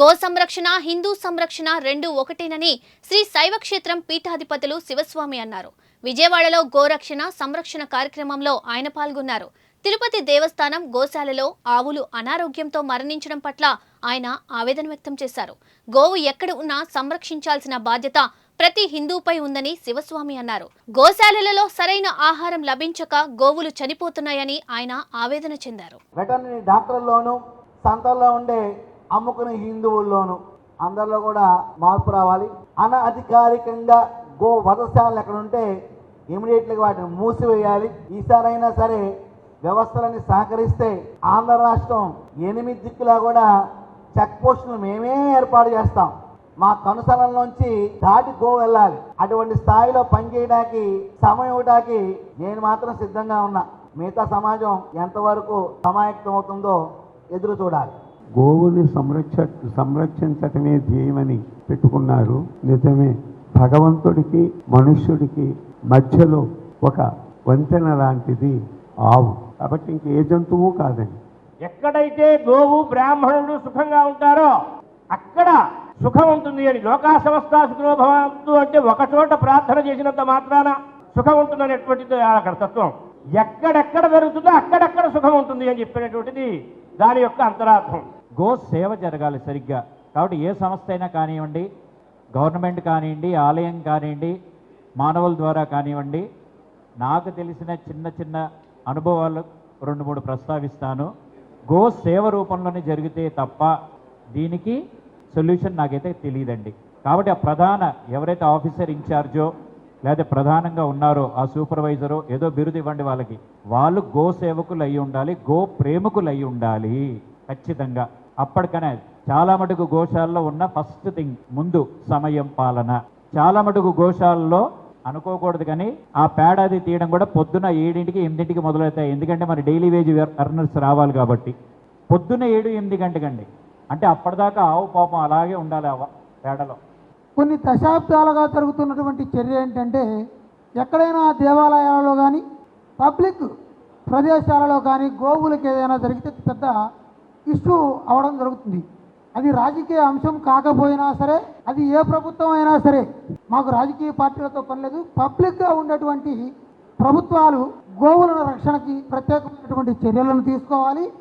Go సంరక్షణ హిందూ సంరక్షణ రెండు ఒకటేనని శ్రీ శైవ క్షేత్రం పీఠాధిపతులు శివస్వామి అన్నారు. విజయవాడలో గోరక్షణ సంరక్షణ కార్యక్రమంలో ఆయన పాల్గొన్నారు. తిరుపతి దేవస్థానం గోశాలలో ఆవులు అనారోగ్యంతో మరణించడం పట్ల ఆయన ఆవేదన వ్యక్తం చేశారు. గోవు ఎక్కడ ఉన్నా సంరక్షించాల్సిన బాధ్యత ప్రతి హిందూపై ఉందని శివస్వామి అన్నారు. గోశాలలలో సరైన ఆహారం లభించక గోవులు చనిపోతున్నాయని ఆయన ఆవేదన చెందారు. వెటర్నరీ డాక్టర్లోను సంతల్లో ఉండే అమ్ముకునే హిందువుల్లోనూ అందరిలో కూడా మార్పు రావాలి. అనధికారికంగా గో వధశాలలు ఎక్కడ ఉంటే ఇమీడియట్గా వాటిని మూసివేయాలి. ఈసారైనా సరే వ్యవస్థలని సహకరిస్తే ఆంధ్ర రాష్ట్రం ఎనిమిది దిక్కులా కూడా చెక్ పోస్టులు మేమే ఏర్పాటు చేస్తాం. మా కనుసలంలోంచి దాటి గో వెళ్ళాలి. అటువంటి స్థాయిలో పనిచేయడానికి సమయం ఇవ్వడానికి నేను మాత్రం సిద్ధంగా ఉన్నా. మిగతా సమాజం ఎంతవరకు సమాయక్తం అవుతుందో ఎదురు చూడాలి. గోవుని సంరక్ష సంరక్షించటమే ధ్యేయమని పెట్టుకున్నారు. నిజమే. భగవంతుడికి మనుష్యుడికి మధ్యలో ఒక వంతెన లాంటిది ఆవు. కాబట్టి ఇంక ఏ జంతువు కాదండి. ఎక్కడైతే గోవు బ్రాహ్మణుడు సుఖంగా ఉంటారో అక్కడ సుఖం ఉంటుంది అని లోకా సంస్థ సుఖినో అంటే ఒక చోట ప్రార్థన చేసినంత మాత్రాన సుఖం ఉంటుందనేటువంటిది అక్కడ తత్వం. ఎక్కడెక్కడ పెరుగుతుందో అక్కడెక్కడ సుఖం ఉంటుంది అని చెప్పినటువంటిది దాని యొక్క అంతరార్థం. గో సేవ జరగాలి సరిగ్గా. కాబట్టి ఏ సంస్థ అయినా కానివ్వండి గవర్నమెంట్ కానివ్వండి ఆలయం కానివ్వండి మానవుల ద్వారా కానివ్వండి నాకు తెలిసిన చిన్న చిన్న అనుభవాలు రెండు మూడు ప్రస్తావిస్తాను. గో సేవ రూపంలోనే జరిగితే తప్ప దీనికి సొల్యూషన్ నాకైతే తెలియదండి. కాబట్టి ఆ ప్రధాన ఎవరైతే ఆఫీసర్ ఇన్ఛార్జో లేదా ప్రధానంగా ఉన్నారో ఆ సూపర్వైజరో ఏదో బిరుదు ఇవ్వండి వాళ్ళకి. వాళ్ళు గో సేవకులు అయి ఉండాలి గో ప్రేమకులు అయి ఉండాలి. ఖచ్చితంగా. అప్పటికనే చాలా మటుకు గోశాలలో ఉన్న ఫస్ట్ థింగ్ ముందు సమయం పాలన. చాలా మటుకు గోశాలలో అనుకోకూడదు కానీ ఆ పేడ అది తీయడం కూడా పొద్దున ఏడింటికి ఎనిమిదింటికి మొదలవుతాయి. ఎందుకంటే మరి డైలీ వేజ్ ఎర్నర్స్ రావాలి కాబట్టి. పొద్దున్న ఏడు ఎనిమిది గంటకండి. అంటే అప్పటిదాకా ఆవు పాపం అలాగే ఉండాలి ఆ పేడలో. కొన్ని దశాబ్దాలుగా జరుగుతున్నటువంటి చర్య ఏంటంటే ఎక్కడైనా దేవాలయాలలో కానీ పబ్లిక్ ప్రదేశాలలో కానీ గోవులకు ఏదైనా జరిగితే పెద్ద ఇష్యూ అవడం జరుగుతుంది. అది రాజకీయ అంశం కాకపోయినా సరే అది ఏ ప్రభుత్వం అయినా సరే మాకు రాజకీయ పార్టీలతో పనిలేదు పబ్లిక్గా ఉండేటువంటి ప్రభుత్వాలు గోవుల రక్షణకి ప్రత్యేకమైనటువంటి చర్యలను తీసుకోవాలి.